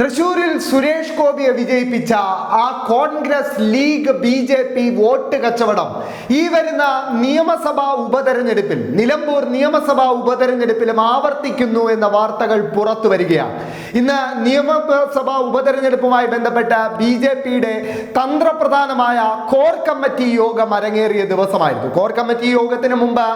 തൃശൂരിൽ സുരേഷ് ഗോപിയെ വിജയിപ്പിച്ച ആ Congress League B J P vote കച്ചവടം. ഈ വരുന്ന നിയമസഭാ ഉപതെരഞ്ഞെടുപ്പിൽ നിലമ്പൂർ നിയമസഭാ ഉപതെരഞ്ഞെടുപ്പിലും ആവർത്തിക്കുന്നു എന്ന വാർത്തകൾ പുറത്തു വരികയാണ്. ഇന്ന് നിയമസഭാ ഉപതെരഞ്ഞെടുപ്പുമായി ബന്ധപ്പെട്ട ബി ജെ പിയുടെ തന്ത്രപ്രധാനമായ കോർ കമ്മിറ്റി യോഗം അരങ്ങേറിയ ദിവസമായിരുന്നു. കോർ കമ്മിറ്റി യോഗത്തിന് മുമ്പ്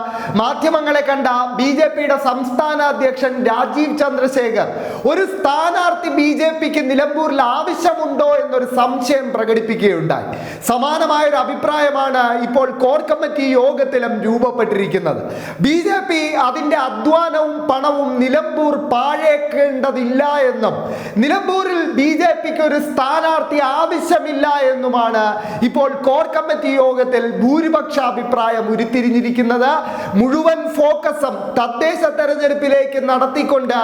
മാധ്യമങ്ങളെ കണ്ട ബി ജെ പിയുടെ സംസ്ഥാന അധ്യക്ഷൻ രാജീവ് ചന്ദ്രശേഖർ ഒരു സ്ഥാനാർത്ഥി ബി ജെ പിക്ക് നിലമ്പൂരിൽ ആവശ്യമുണ്ടോ എന്നൊരു സംശയം പ്രകടിപ്പിക്കുകയുണ്ടായി. സമാനമായ ഒരു അഭിപ്രായമാണ് ഇപ്പോൾ കോർ കമ്മിറ്റി യോഗത്തിലും രൂപപ്പെട്ടിരിക്കുന്നത്. ബി ജെ പി അതിന്റെ അധ്വാനവും പണവും നിലമ്പൂർ പാഴേക്കേണ്ടതില്ല എന്നും. നിലമ്പൂരിൽ ബി ജെ പിക്ക് ഒരു സ്ഥാനാർത്ഥി ആവശ്യമില്ല എന്നുമാണ് ഇപ്പോൾ കോർ കമ്മിറ്റി യോഗത്തിൽ ഭൂരിപക്ഷ അഭിപ്രായം ഉരുത്തിരിഞ്ഞിരിക്കുന്നത്. മുഴുവൻ ഫോക്കസും തദ്ദേശ തെരഞ്ഞെടുപ്പിലേക്ക് നടത്തിക്കൊണ്ട്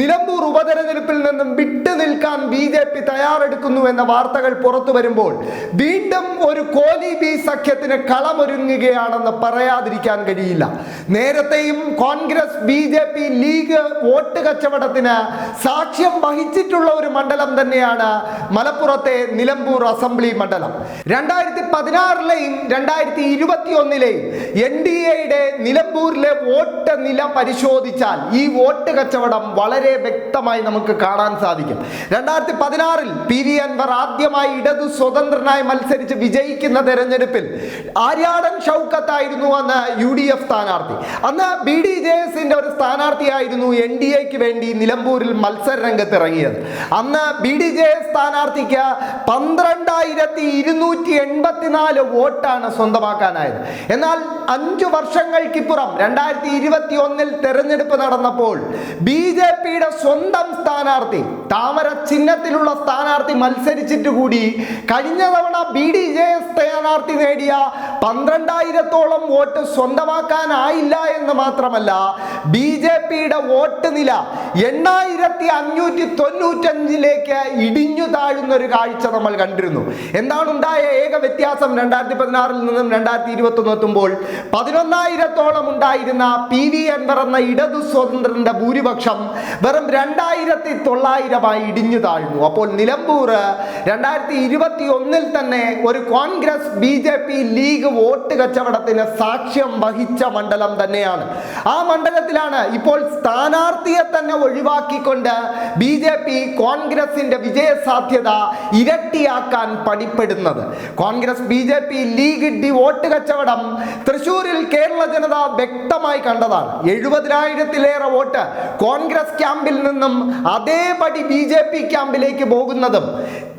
നിലമ്പൂർ ഉപതെരഞ്ഞെടുപ്പിൽ നിന്നും വിട്ടു നിൽക്കാൻ ബി ജെ പി തയ്യാറെടുക്കുന്നു എന്ന വാർത്തകൾ പുറത്തു വരുമ്പോൾ വീണ്ടും ഒരു കോലി ബി സഖ്യത്തിന് കളമൊരുങ്ങുകയാണെന്ന് പറയാതിരിക്കാൻ കഴിയില്ല. നേരത്തെയും Congress B J P League vote കച്ചവടത്തിന് സാക്ഷ്യം വഹിച്ചിട്ടുള്ള ഒരു മണ്ഡലം തന്നെയാണ് മലപ്പുറത്തെ നിലമ്പൂർ അസംബ്ലി മണ്ഡലം. രണ്ടായിരത്തി പതിനാറിലെയും രണ്ടായിരത്തി ഇരുപത്തി ഒന്നിലെയും എൻ ഡി എയുടെ നിലമ്പൂരിലെ വോട്ട് നില പരിശോധിച്ചാൽ ഈ വോട്ട് കച്ചവടം വളരെ വ്യക്തമായി നമുക്ക് കാണാൻ സാധിക്കും. രണ്ടായിരത്തി പതിനാറിൽ പി വി അൻവർ ആദ്യമായി ഇടതു സ്വതന്ത്രനായി മത്സരിച്ച് വിജയിക്കുന്ന തെരഞ്ഞെടുപ്പിൽ ആര്യാടൻ ഷൗക്കത്തായിരുന്നു അന്ന് യു ഡി എഫ് സ്ഥാനാർത്ഥി. അന്ന് ബി ഡി ജെ എസിന്റെ ഒരു സ്ഥാനാർത്ഥിയായിരുന്നു എൻ ഡി എക്ക് വേണ്ടി നിലമ്പൂരിൽ മത്സര രംഗത്ത് ഇറങ്ങിയത് അന്ന് ബി ഡി ജെ സ്ഥാനാർത്ഥിക്ക് പന്ത്രണ്ടായിരത്തി ഇരുന്നൂറ്റി എൺപത്തിനാല് വോട്ടാണ് സ്വന്തമാക്കാനായത്. എന്നാൽ അഞ്ചു വർഷങ്ങൾക്കിപ്പുറം രണ്ടായിരത്തി ഇരുപത്തി ഒന്നിൽ തെരഞ്ഞെടുപ്പ് നടന്നപ്പോൾ ബി ജെ പിയുടെ സ്വന്തം സ്ഥാനാർത്ഥി താമര ചിഹ്നത്തിലുള്ള സ്ഥാനാർത്ഥി മത്സരിച്ചിട്ട് കൂടി കഴിഞ്ഞ തവണ ബി ഡി ജെ എസ് സ്ഥാനാർത്ഥി നേടിയ പന്ത്രണ്ടായിരത്തോളം വോട്ട് സ്വന്തമാക്കാനായില്ല എന്ന് മാത്രമല്ല ബി ജെ പിയുടെ വോട്ട് നില എണ്ണായിരത്തി അഞ്ഞൂറ്റി തൊണ്ണൂറ്റഞ്ചിലേക്ക് ഇടിഞ്ഞു താഴുന്ന ഒരു കാഴ്ച നമ്മൾ കണ്ടിരുന്നു. എന്താണ് ഉണ്ടായ ഏക വ്യത്യാസം രണ്ടായിരത്തി പതിനാറിൽ നിന്നും രണ്ടായിരത്തി ഇരുപത്തി ഒന്ന് എത്തുമ്പോൾ പതിനൊന്നായിരത്തോളം ഉണ്ടായിരുന്ന പി വി അൻവർ എന്ന ഇടതു സ്വതന്ത്രന്റെ ഭൂരിപക്ഷം വെറും രണ്ടായിരത്തി തൊള്ളായിരമായി ഇടിഞ്ഞു താഴ്ന്നു. അപ്പോൾ നിലമ്പൂർ രണ്ടായിരത്തി ഇരുപത്തി ഒന്നിൽ തന്നെ ഒരു Congress B J P League vote കച്ചവടത്തിന് സാക്ഷ്യം വഹിച്ച മണ്ഡലം തന്നെയാണ്. ആ മണ്ഡലത്തിലാണ് ഇപ്പോൾ സ്ഥാനാർത്ഥിയെ തന്നെ ഒഴിവാക്കിക്കൊണ്ട് ബി ജെ പി കോൺഗ്രസിന്റെ വിജയ സാധ്യത ഇരട്ടിയാക്കാൻ പണിപ്പെടുന്നത്. Congress B J P League D vote കച്ചവടം തൃശൂരിൽ കേരള ജനത വ്യക്തമായി കണ്ടതാണ്. എഴുപതിനായിരത്തിലേറെ വോട്ട് കോൺഗ്രസ് ക്യാമ്പിൽ നിന്നും അതേപടി ബി ജെ പി ക്യാമ്പിലേക്ക് പോകുന്നതും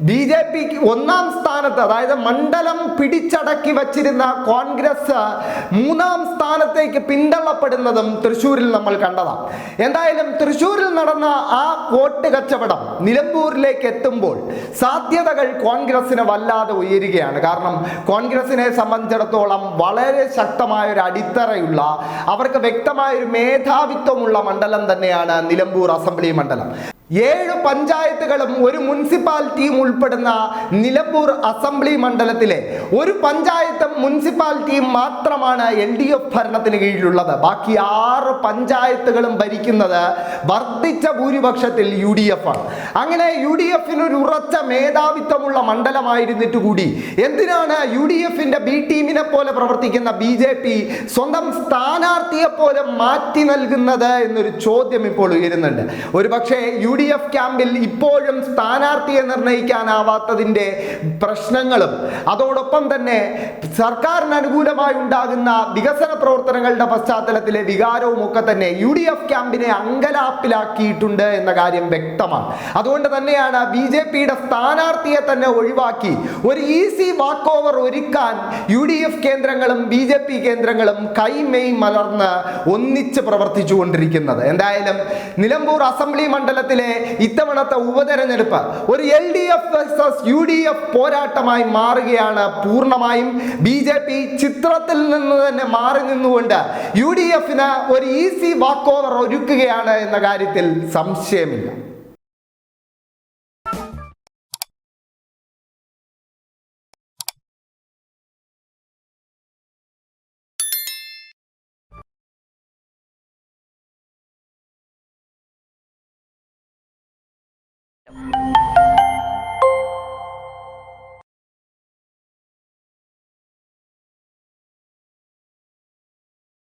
ബി ജെ പി ഒന്നാം സ്ഥാനത്ത് അതായത് മണ്ഡലം പിടിച്ചടക്കി വച്ചിരുന്ന കോൺഗ്രസ് മൂന്നാം സ്ഥാനത്തേക്ക് പിന്തള്ളപ്പെടുന്നതും തൃശ്ശൂരിൽ നമ്മൾ കണ്ടതാണ്. എന്തായാലും തൃശ്ശൂരിൽ നടന്ന ആ വോട്ട് കച്ചവടം നിലമ്പൂരിലേക്ക് എത്തുമ്പോൾ സാധ്യതകൾ കോൺഗ്രസിന് വല്ലാതെ ഉയരുകയാണ്. കാരണം കോൺഗ്രസിനെ സംബന്ധിച്ചിടത്തോളം വളരെ ശക്തമായ ഒരു അടിത്തറയുള്ള അവർക്ക് വ്യക്തമായ ഒരു മേധാവിത്വമുള്ള മണ്ഡലം തന്നെയാണ് നിലമ്പൂർ അസംബ്ലി മണ്ഡലം. ഏഴ് പഞ്ചായത്തുകളും ഒരു മുനിസിപ്പാലിറ്റിയും ഉൾപ്പെടുന്ന നിലമ്പൂർ അസംബ്ലി മണ്ഡലത്തിലെ ഒരു പഞ്ചായത്തും മുനിസിപ്പാലിറ്റിയും മാത്രമാണ് എൽ ഡി എഫ് ഭരണത്തിന് കീഴിലുള്ളത്. ബാക്കി ആറ് പഞ്ചായത്തുകളും ഭരിക്കുന്നത് വർദ്ധിച്ച ഭൂരിപക്ഷത്തിൽ യു ഡി എഫ് ആണ്. അങ്ങനെ യു ഡി എഫിന് ഒരു ഉറച്ച മേധാവിത്വമുള്ള മണ്ഡലമായിരുന്നിട്ട് കൂടി എന്തിനാണ് യു ഡി എഫിന്റെ ബി ടീമിനെ പോലെ പ്രവർത്തിക്കുന്ന ബി ജെ പി സ്വന്തം സ്ഥാനാർത്ഥിയെ പോലെ മാറ്റി നൽകുന്നത് എന്നൊരു ചോദ്യം ഇപ്പോൾ ഉയരുന്നുണ്ട്. ഒരു പക്ഷേ യു ഡി എഫ് ക്യാമ്പിൽ ഇപ്പോഴും സ്ഥാനാർത്ഥിയെ നിർണയിക്കാനാവാത്തതിന്റെ പ്രശ്നങ്ങളും അതോടൊപ്പം തന്നെ സർക്കാരിന് അനുകൂലമായി ഉണ്ടാകുന്ന വികസന പ്രവർത്തനങ്ങളുടെ പശ്ചാത്തലത്തിലെ വികാരവും ഒക്കെ തന്നെ യു ഡി എഫ് ക്യാമ്പിനെ അങ്കലാപ്പിലാക്കിയിട്ടുണ്ട് എന്ന കാര്യം വ്യക്തമാണ്. അതുകൊണ്ട് തന്നെയാണ് ബി ജെ പിയുടെ സ്ഥാനാർത്ഥിയെ തന്നെ ഒഴിവാക്കി ഒരു ഈസി വാക്ക് ഓവർ ഒരുക്കാൻ യു ഡി എഫ് കേന്ദ്രങ്ങളും ബി ജെ പി കേന്ദ്രങ്ങളും കൈമെയ് മലർന്ന് ഒന്നിച്ച് പ്രവർത്തിച്ചു കൊണ്ടിരിക്കുന്നത് എന്തായാലും നിലമ്പൂർ അസംബ്ലി മണ്ഡലത്തിലെ ഇത്തവണത്തെ ഉപതെരഞ്ഞെടുപ്പ് ഒരു L D F versus U D F പോരാട്ടമായി മാറുകയാണ് പൂർണമായും. ബി ജെ പി ചിത്രത്തിൽ നിന്ന് തന്നെ മാറി നിന്നുകൊണ്ട് യു ഡി എഫിന് ഒരു ഈസി വാക്ക് ഓവർ ഒരുക്കുകയാണ് എന്ന കാര്യത്തിൽ സംശയമില്ല.